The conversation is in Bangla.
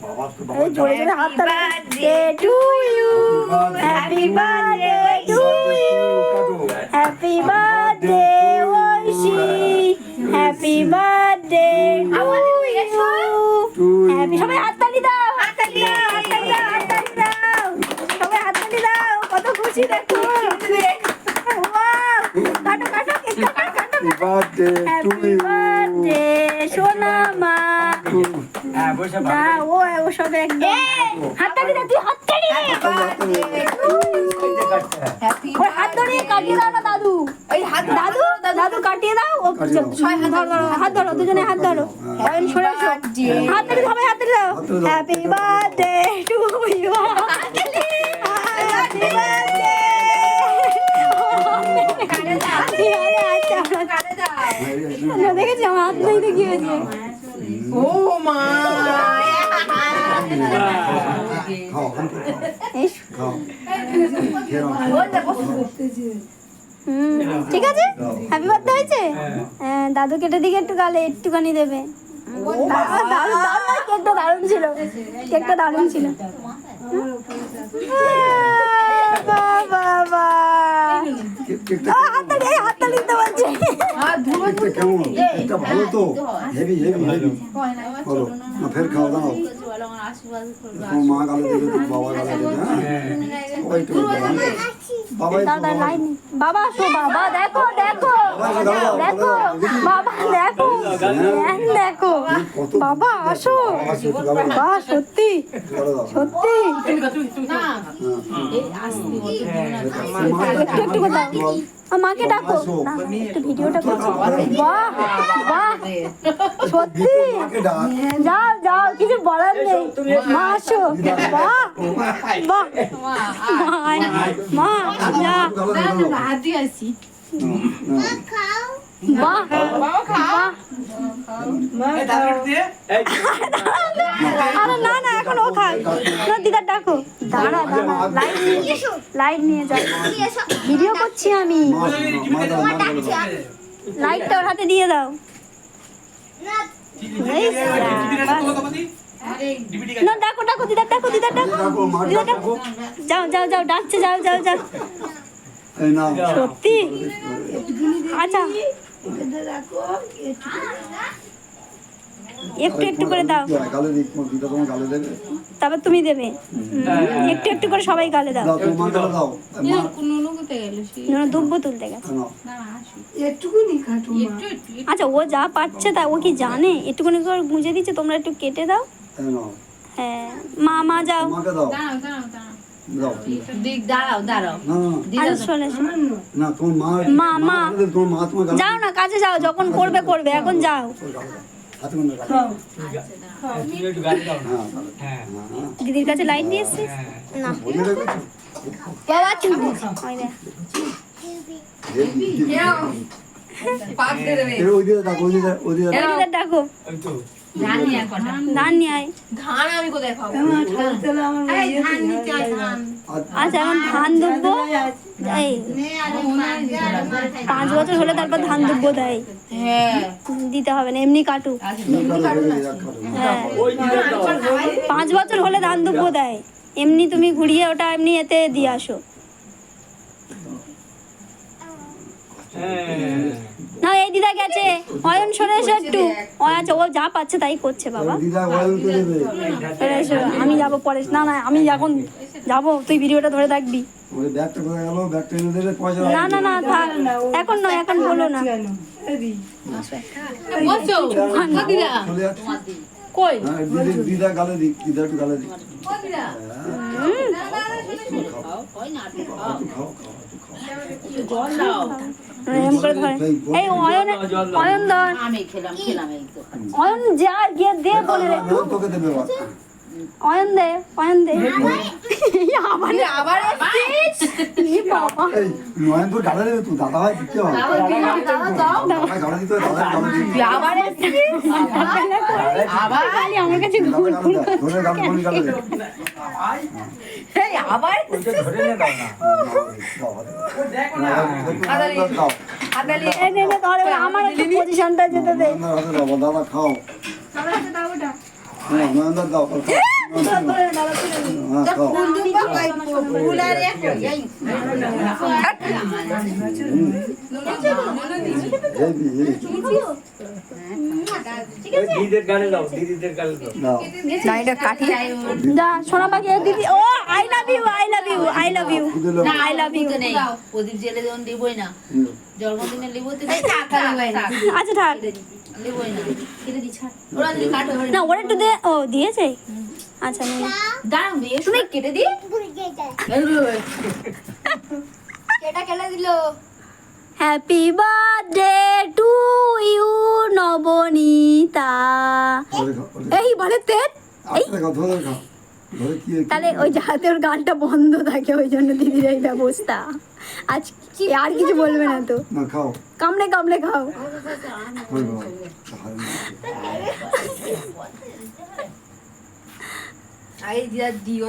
জোরে জোরে হাত তালে to you happy birthday to you happy birthday Oishi happy birthday to you happy সবাই হাততালি দাও হাততালি দাও হাততালি দাও হাততালি দাও সবাই হাততালি দাও কত খুশি দেখো Wow! কাটো কাটো কাটো কাটো happy birthday to happy you birthday সোনা মা না ও ও সব একদম হাততালি দে তুই হাততালি দে। ওর হাত ধরে কাটিয়ে দাও না দাদু। ওই হাত দাদু দাদু কাটিয়ে দাও ও ছয় হাত ধরো হাত ধরো দুজনে হাত ধরো। সরে হাত ধরে সবাই হাত ধরে দাও। হাত ধরে দাও। Happy birthday to you happy birthday দেখেছি আমার হাত ধরে কি হয়েছে ও মা খাও খাও হুম, ঠিক আছে হ্যাপি বার্থডে হয়েছে? হ্যাঁ। দাদু কেটে দিকে একটু গালে একটুখানি দেবে। কেকটা দারুণ ছিল। কেকটা দারুণ ছিল। বাহ, বাহ, বাহ। কেক- কেকটা আহ, হাততালি এই হাততালি দিতে বলছে। কেকটা কেমন? কেকটা ভালো তো। Heavy heavy heavy. বলো না ফের খাও দাও। তোমার মা গালে দেবে তোমার বাবা গালে দেবে হ্যাঁ। সবাই একটু দাদা লাইন বাবা আসো বাবা দেখো দেখো। দেখো। বাবা দেখো। হ্যাঁ, দেখো। বাবা আসো। সত্যি সত্যি। একটু একটু দাও। আর মাকে ডাকো। না, একটু ভিডিওটা করছি বাহ বাহ সত্যি। যাও যাও কিছু বলার নেই। মা আসো। বাহ বাহ মা যা। হাতি আসি। বাহ বাহ। না না এখন ও খাক না দিদার ডাকো। দাঁড়া দাঁড়া। লাইট নিয়ে লাইট নিয়ে যাও। ভিডিও করছি আমি। লাইটটা ওর হাতে দিয়ে দাও। না ডাকো ডাকো দিদার ডাকো দিদার ডাকো দিদার ডাকো যাও যাও যাও ডাকছে যাও যাও যাও। সত্যি? আচ্ছা। একটু একটু করে দাও। তারপর তুমি দেবে। একটু একটু করে সবাই গালে দাও। দুব্বো তুলতে গেছে। আচ্ছা ও যা পাচ্ছে তা ও কি জানে? একটুখানি করে গুঁজে দিচ্ছে তোমরা একটু কেটে দাও। হ্যাঁ মা মা যাও। মা গালে যাও না কাজে যাও যখন করবে করবে। এখন যাও। মনে হ্যাঁ হ্যাঁ দিদির কাছে লাইট এসছিস না বাবা চুপ দিয়ে দেবে। ডাকো ধান নিয়ে ধান নিয়ে ধান আমি কোথায় পাবো? ধান নিতে ধান। আচ্ছা এখন ধান পাঁচ বছর হলে তারপর ধান দুব্বো দেয় হ্যাঁ। দিতে হবে না এমনি কাটু হ্যাঁ। ওই দিকে পাঁচ বছর হলে ধান দুব্বো দেয় এমনি তুমি ঘুরিয়ে ওটা এমনি এতে দিয়ে আসো। হ্যাঁ। না এই দিদা গেছে। অয়ন সরে এসো একটু। ও আচ্ছা ও যা পাচ্ছে তাই করছে বাবা। সরে এসো আমি যাব পরে। না না আমি এখন যাব। তুই ভিডিওটা ধরে থাকবি না না না থাক। এখন নয় এখন বলো না। কই? হ্যাঁ দিদা গালে দিক দিদা একটু গালে অয়ন যা গিয়ে দে বলে তোকে দেবে। অয়ন দে অয়ন দে আবার আবার বাবা। নয়নপুর দেবে তুই দাদা ভাই দিতে হবে। দাদা দিতে হবে। দাদা আবার আমার কাছে ঘুর এই আবার ধরে নে দাও না। দাও আদালি এই নে নে ধরে আমার পজিশনটা যেতে দে। দাদা খাও। হ্যাঁ দাও। হ্যাঁ দাও দাও ও I love you I love you I love you I love you প্রদীপ জেলে যখন লিবই না জন্মদিনে আচ্ছা না, ওরা একটু দে ও, দিয়েছে? আচ্ছা নে। দাঁড়াও দিয়ে তুমি কেটে দি কেটা কেটে দিল। Happy birthday to you Nabanita. এই বলে খাও ধরে কি তাহলে ওই যাতে ওর গানটা বন্ধ থাকে ওই জন্য দিদির এই ব্যবস্থা। আজ আর কিছু বলবে না তো। কামড়ে কামড়ে খাও। বাবা আগে দিও